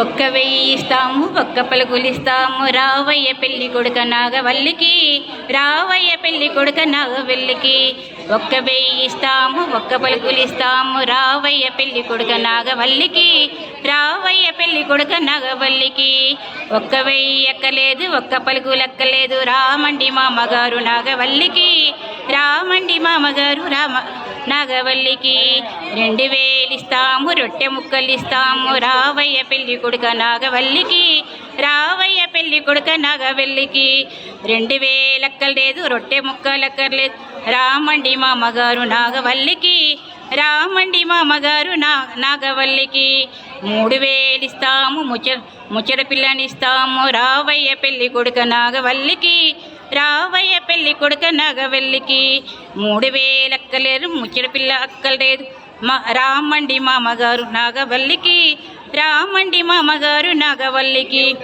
ఒక్క వెయ్యి ఇస్తాము ఒక్క పలుకులు ఇస్తాము. రావయ్య పెళ్ళి కొడుక నాగవల్లికి రావయ్య పెళ్ళి కొడుక నాగవల్లికి. ఒక్క వెయ్యి ఇస్తాము ఒక్క పలుకులు ఇస్తాము. రావయ్య పెళ్ళి కొడుక నాగవల్లికి రావయ్య పెళ్ళి కొడుక నాగవల్లికి. ఒక్క వెయ్యి ఎక్కలేదు ఒక్క పలుకు లెక్కలేదు రామండి మామగారు నాగవల్లికి రామండి మామగారు రామ నాగవల్లికి రెండు వేలు ఇస్తాము రొట్టె ముక్కలు ఇస్తాము రావయ్య పెళ్ళి కొడుక నాగవల్లికి రావయ్య పెళ్ళి కొడుక నాగవల్లికి రెండు వేలక్కర్లేదు రొట్టె ముక్కలు ఎక్కర్లేదు రామండి మామగారు నాగవల్లికి రామండి మామగారు నా నాగవల్లికి మూడు వేలు ఇస్తాము ముచ్చ ముచ్చట పిల్లని ఇస్తాము. రావయ్య పెళ్ళి కొడుక నాగవల్లికి రావయ్య పెళ్ళి కొడుక నాగవల్లికి. మూడు వేలు అక్కలేరు ముచ్చట పిల్ల అక్కలేదు మా రామండి మామగారు నాగవల్లికి. రామండి మామగారు నాగవల్లికి.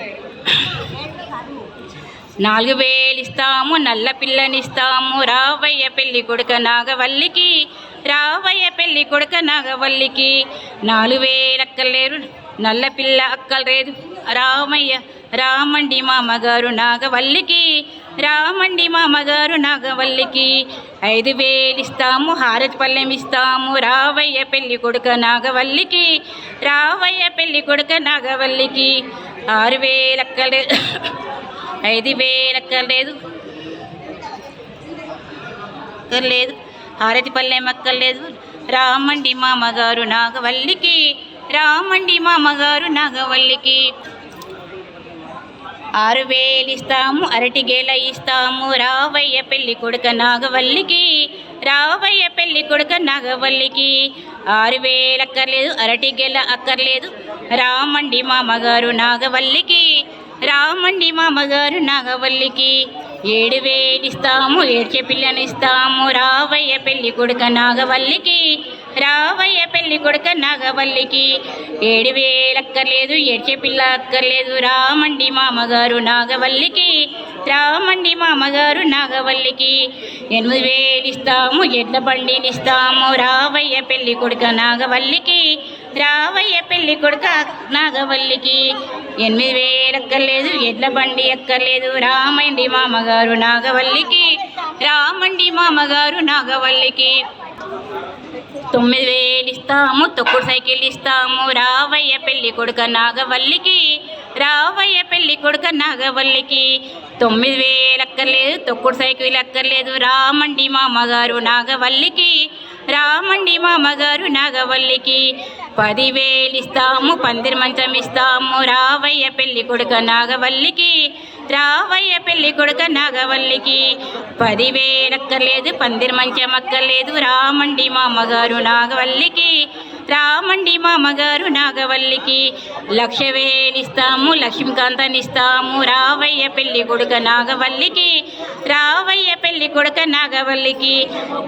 నాలుగు వేలు ఇస్తాము నల్ల పిల్లనిస్తాము. రావయ్య పెళ్ళి కొడుక నాగవల్లికి. రావయ్య పెళ్ళి కొడుక నాగవల్లికి. నాలుగు వేలు అక్కర్లేరు నల్ల పిల్ల అక్కలేదు రామయ్య రామండి మామగారు నాగవల్లికి. రామండి మామగారు నాగవల్లికి. ఐదు వేలు ఇస్తాము హారతి పల్లెం ఇస్తాము రావయ్య పెళ్ళి కొడుక నాగవల్లికి. రావయ్య పెళ్ళి కొడుక నాగవల్లికి. ఆరు వేలు అక్కర్లేదు ఐదు వేలు అక్కర్లేదు. అక్కర్లేదు. హారతి పల్లెం అక్కర్లేదు. రామండి మామగారు నాగవల్లికి. రామండి మామగారు నాగవల్లికి. ఆరు వేలు ఇస్తాము అరటి గేల ఇస్తాము. రావయ్య పెళ్ళి కొడుక నాగవల్లికి రావయ్య పెళ్ళి కొడుక నాగవల్లికి. ఆరు వేలు అక్కర్లేదు అరటి గెల అక్కర్లేదు. రామండి మామగారు నాగవల్లికి రామండి మామగారు నాగవల్లికి. ఏడు వేలిస్తాము ఏడ్చే పిల్లనిస్తాము. రావయ్య పెళ్ళి కొడుక నాగవల్లికి రావయ్య పెళ్ళి కొడుక నాగవల్లికి. ఏడు వేలు అక్కర్లేదు ఏడ్చే పిల్ల అక్కర్లేదు. రామండి మామగారు నాగవల్లికి రామండి మామగారు నాగవల్లికి. ఎనిమిది వేలు ఇస్తాము ఎడ్ల బండినిస్తాము. రావయ్య పెళ్ళి కొడుక నాగవల్లికి రావయ్య పెళ్ళి కొడుక నాగవల్లికి. ఎనిమిది వేలు ఎక్కర్లేదు ఎడ్ల బండి ఎక్కర్లేదు రామండి మామగారు నాగవల్లికి. రామండి మామగారు నాగవల్లికి. తొమ్మిది వేలు ఇస్తాము తొక్కుడు సైకిల్ ఇస్తాము. రావయ్య పెళ్ళి కొడుక నాగవల్లికి. రావయ్య పెళ్ళి కొడుక నాగవల్లికి. తొమ్మిది వేలు అక్కర్లేదు తొక్కుడు సైకిల్ అక్కర్లేదు. రామండి మామగారు నాగవల్లికి. రామండి మామగారు నాగవల్లికి. పదివేలిస్తాము పందిరి మంచం ఇస్తాము రావయ్య పెళ్ళి కొడుక నాగవల్లికి రావయ్య పెళ్ళి కొడుక నాగవల్లికి. పదివేలు అక్కర్లేదు పందిరి మంచం అక్కర్లేదు రామండి మామగారు నాగవల్లికి రామండి మామగారు తల్లికి లక్ష లక్ష్మీకాంతనిస్తాము. ఇస్తాము రావయ్య పెళ్ళి కొడుక నాగవల్లికి రావయ్య పెళ్ళి కొడుక నాగవల్లికి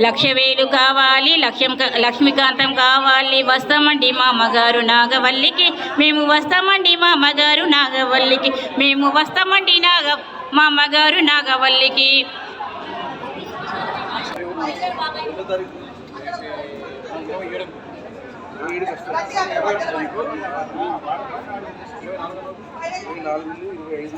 లక్షవేలు కావాలి లక్ష్యం లక్ష్మీకాంతం కావాలి. వస్తామండి మామగారు నాగవల్లికి మేము వస్తామండి మామగారు నాగవల్లికి మేము వస్తామండి నాగ మామగారు నాగవల్లికి. నాలుగు ఇరవై ఐదు